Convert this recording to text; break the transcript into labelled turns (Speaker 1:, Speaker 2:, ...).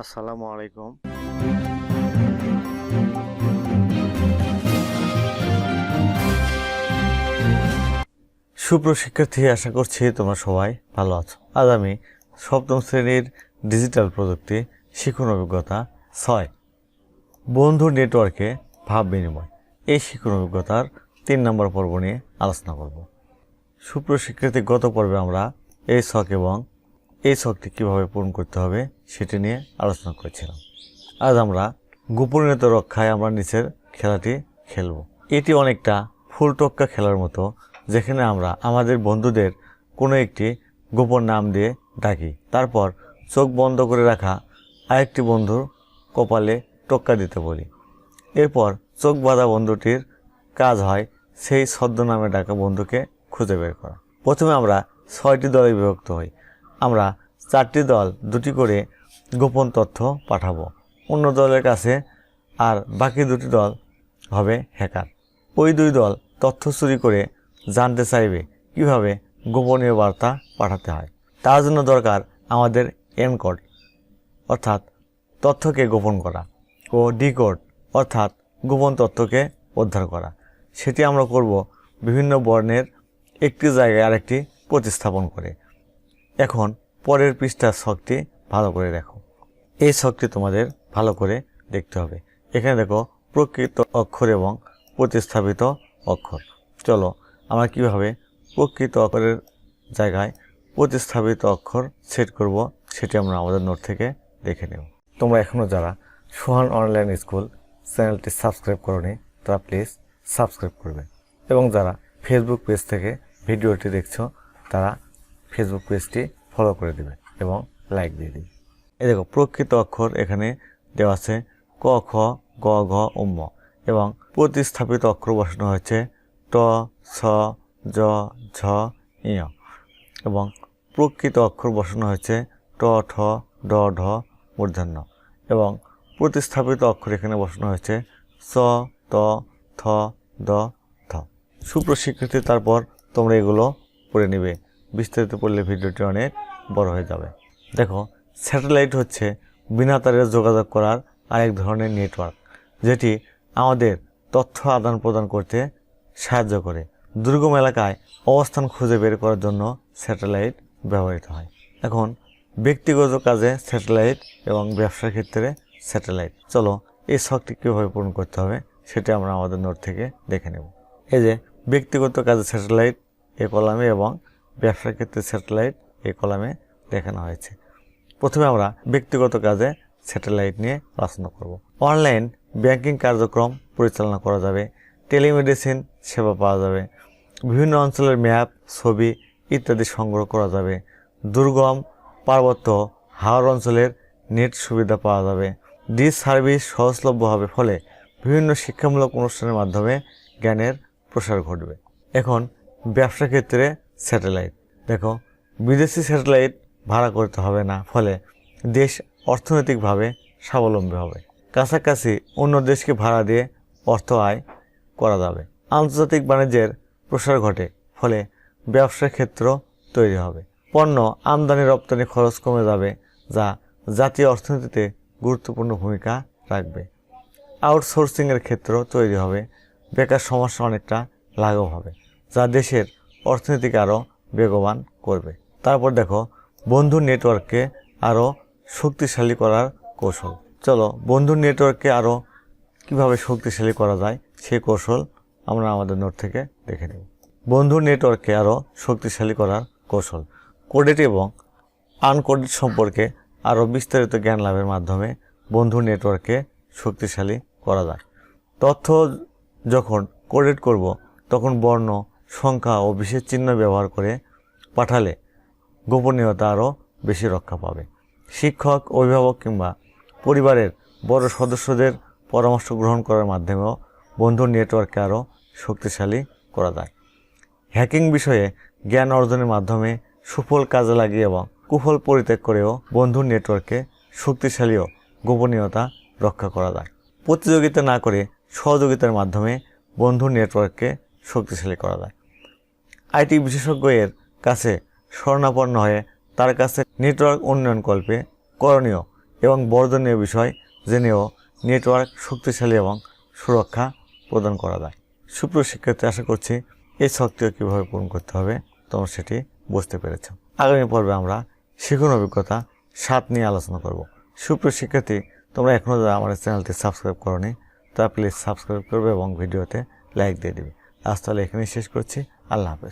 Speaker 1: আসসালামু আলাইকুম। সুপ্রশিক্ষার্থী আশা করছি তোমরা সবাই ভালো আছো। আজ আমি সপ্তম শ্রেণির ডিজিটাল প্রযুক্তি শিক্ষণ অভিজ্ঞতা ছয়, বন্ধু নেটওয়ার্কে ভাব বিনিময়। এই শিক্ষণ অভিজ্ঞতার তিন নম্বর পর্ব নিয়ে আলোচনা করব। সুপ্রশিক্ষার্থী গত পর্বে আমরা এই শখ এবং এই ছকটি কীভাবে পূরণ করতে হবে সেটি নিয়ে আলোচনা করেছিলাম। আজ আমরা গোপনীয়তা রক্ষায় আমরা নিচের খেলাটি খেলব। এটি অনেকটা ফুল টক্কা খেলার মতো, যেখানে আমরা আমাদের বন্ধুদের কোনো একটি গোপন নাম দিয়ে ডাকি। তারপর চোখ বন্ধ করে রাখা আরেকটি বন্ধুর কপালে টক্কা দিতে বলি। এরপর চোখ বাঁধা বন্ধুটির কাজ হয় সেই ছদ্মনামে ডাকা বন্ধুকে খুঁজে বের করা। প্রথমে আমরা ছয়টি দলে বিভক্ত হই। আমরা চারটি দল, দুটি করে গোপন তথ্য পাঠাবো। অন্য দলের কাছে আর বাকি দুটি দল হবে হ্যাকার। ওই দুই দল তথ্য চুরি করে জানতে চাইবে কীভাবে গোপনীয় বার্তা পাঠাতে হয়। তার জন্য দরকার আমাদের এনকোড অর্থাৎ তথ্যকে গোপন করা, ও ডিকোড, অর্থাৎ গোপন তথ্যকে উদ্ধার করা। সেটি আমরা করব বিভিন্ন বর্ণের একটি জায়গায় আরেকটি প্রতিস্থাপন করে। এখন পরের পৃষ্ঠার ছকটি ভালো করে দেখো। এই ছকটি তোমাদের ভালো করে দেখতে হবে। এখানে দেখো, প্রকৃত অক্ষর এবং প্রতিস্থাপিত অক্ষর। চলো, আমরা কীভাবে প্রকৃত অক্ষরের জায়গায় প্রতিস্থাপিত অক্ষর সেট করব, সেটি আমরা আমাদের নোট থেকে দেখে নেব। তোমরা এখনও যারা সোহান অনলাইন স্কুল চ্যানেলটি সাবস্ক্রাইব করনি, তারা প্লিজ সাবস্ক্রাইব করবে। এবং যারা ফেসবুক পেজ থেকে ভিডিওটি দেখছ, তারা ফেসবুক পেজটি ফলো করে দেবে এবং লাইক দিয়ে দিবে। এই দেখো, প্রকৃত অক্ষর এখানে দেওয়া আছে ক, খ, গ, ঘ উম্ম এবং প্রতিস্থাপিত অক্ষর বসানো হয়েছে ট ছ জ, ঝ ইয় এবং প্রকৃত অক্ষর বসানো হয়েছে ট, ঠ, ড, ঢ মূর্ধন্য এবং প্রতিস্থাপিত অক্ষর এখানে বসানো হয়েছে স, ত, থ, দ, থ। সুপ্রশিক্ষিত তারপর তোমরা এগুলো পড়ে নেবে। বিস্তারিত পড়লে ভিডিওটি অনেক বড় হয়ে যাবে। দেখো, স্যাটেলাইট হচ্ছে বিনা তারে যোগাযোগ করার আরেক ধরনের নেটওয়ার্ক, যেটি আমাদের তথ্য আদান প্রদান করতে সাহায্য করে। দুর্গম এলাকায় অবস্থান খুঁজে বের করার জন্য স্যাটেলাইট ব্যবহৃত হয়। এখন, ব্যক্তিগত কাজে স্যাটেলাইট এবং ব্যবসার ক্ষেত্রে স্যাটেলাইট। চলো, এই শখটি কীভাবে পূরণ করতে হবে, সেটা আমরা আমাদের নোট থেকে দেখে নেব। এই যে, ব্যক্তিগত কাজে স্যাটেলাইট, এ কলামে এবং ব্যবসার ক্ষেত্রে স্যাটেলাইট এই কলামে দেখানো হয়েছে। প্রথমে আমরা ব্যক্তিগত কাজে স্যাটেলাইট নিয়ে আলোচনা করব। অনলাইন ব্যাংকিং কার্যক্রম পরিচালনা করা যাবে, টেলিমেডিসিন সেবা পাওয়া যাবে, বিভিন্ন অঞ্চলের ম্যাপ, ছবি ইত্যাদি সংগ্রহ করা যাবে, দুর্গম পার্বত্য হাওড় অঞ্চলের নেট সুবিধা পাওয়া যাবে ডিস সার্ভিস সহজলভ্য হবে ফলে বিভিন্ন শিক্ষামূলক অনুষ্ঠানের মাধ্যমে জ্ঞানের প্রসার ঘটবে। এখন ব্যবসা ক্ষেত্রে স্যাটেলাইট। দেখো, বিদেশি স্যাটেলাইট ভাড়া করতে হবে না, ফলে দেশ অর্থনৈতিকভাবে স্বাবলম্বী হবে। কাছাকাছি অন্য দেশকে ভাড়া দিয়ে অর্থ আয় করা যাবে। আন্তর্জাতিক বাণিজ্যের প্রসার ঘটে, ফলে ব্যবসার ক্ষেত্র তৈরি হবে। পণ্য আমদানি রপ্তানি খরচ কমে যাবে, যা জাতীয় অর্থনীতিতে গুরুত্বপূর্ণ ভূমিকা রাখবে। আউটসোর্সিংয়ের ক্ষেত্র তৈরি হবে, বেকার সমস্যা অনেকটা লাঘব হবে, যা দেশের অর্থনীতিকে আরও বেগবান করবে। তারপর দেখো, বন্ধু নেটওয়ার্ককে আরও শক্তিশালী করার কৌশল। চলো, বন্ধু নেটওয়ার্ককে আরও কীভাবে শক্তিশালী করা যায় সেই কৌশল আমরা আমাদের নোট থেকে দেখে নেব। বন্ধু নেটওয়ার্ককে আরও শক্তিশালী করার কৌশল। কোডেড এবং আনকোডেড সম্পর্কে আরও বিস্তারিত জ্ঞান লাভের মাধ্যমে বন্ধু নেটওয়ার্ককে শক্তিশালী করা যায়। তথ্য যখন কোডেড করব, তখন বর্ণ সংখ্যা ও বিশেষ চিহ্ন ব্যবহার করে পাঠালে গোপনীয়তা আরও বেশি রক্ষা পাবে। শিক্ষক, অভিভাবক কিংবা পরিবারের বড় সদস্যদের পরামর্শ গ্রহণ করার মাধ্যমেও বন্ধু নেটওয়ার্ককে আরও শক্তিশালী করা যায়। হ্যাকিং বিষয়ে জ্ঞান অর্জনের মাধ্যমে সুফল কাজে লাগিয়ে এবং কুফল পরিত্যাগ করেও বন্ধু নেটওয়ার্কে শক্তিশালী ও গোপনীয়তা রক্ষা করা যায়। প্রতিযোগিতা না করে সহযোগিতার মাধ্যমে বন্ধু নেটওয়ার্ককে শক্তিশালী করা যায়। আইটি বিশেষজ্ঞের কাছে স্বর্ণাপন্ন হয়ে তার কাছে নেটওয়ার্ক উন্নয়ন কল্পে করণীয় এবং বর্ধনীয় বিষয় জেনেও নেটওয়ার্ক শক্তিশালী এবং সুরক্ষা প্রদান করা যায়। সুপ্রিয় শিক্ষার্থী, আশা করছি এই শক্তিও কীভাবে পূরণ করতে হবে তোমরা সেটি বুঝতে পেরেছ। আগামী পর্বে আমরা শিখন অভিজ্ঞতা সাত নিয়ে আলোচনা করব। সুপ্রিয় শিক্ষার্থী, তোমরা এখনও যারা আমার চ্যানেলটি সাবস্ক্রাইব করনি তা প্লিজ সাবস্ক্রাইব করবে এবং ভিডিওতে লাইক দিয়ে দেবে। আজ তাহলে এখানেই শেষ করছি। আল্লাহ হাফেজ।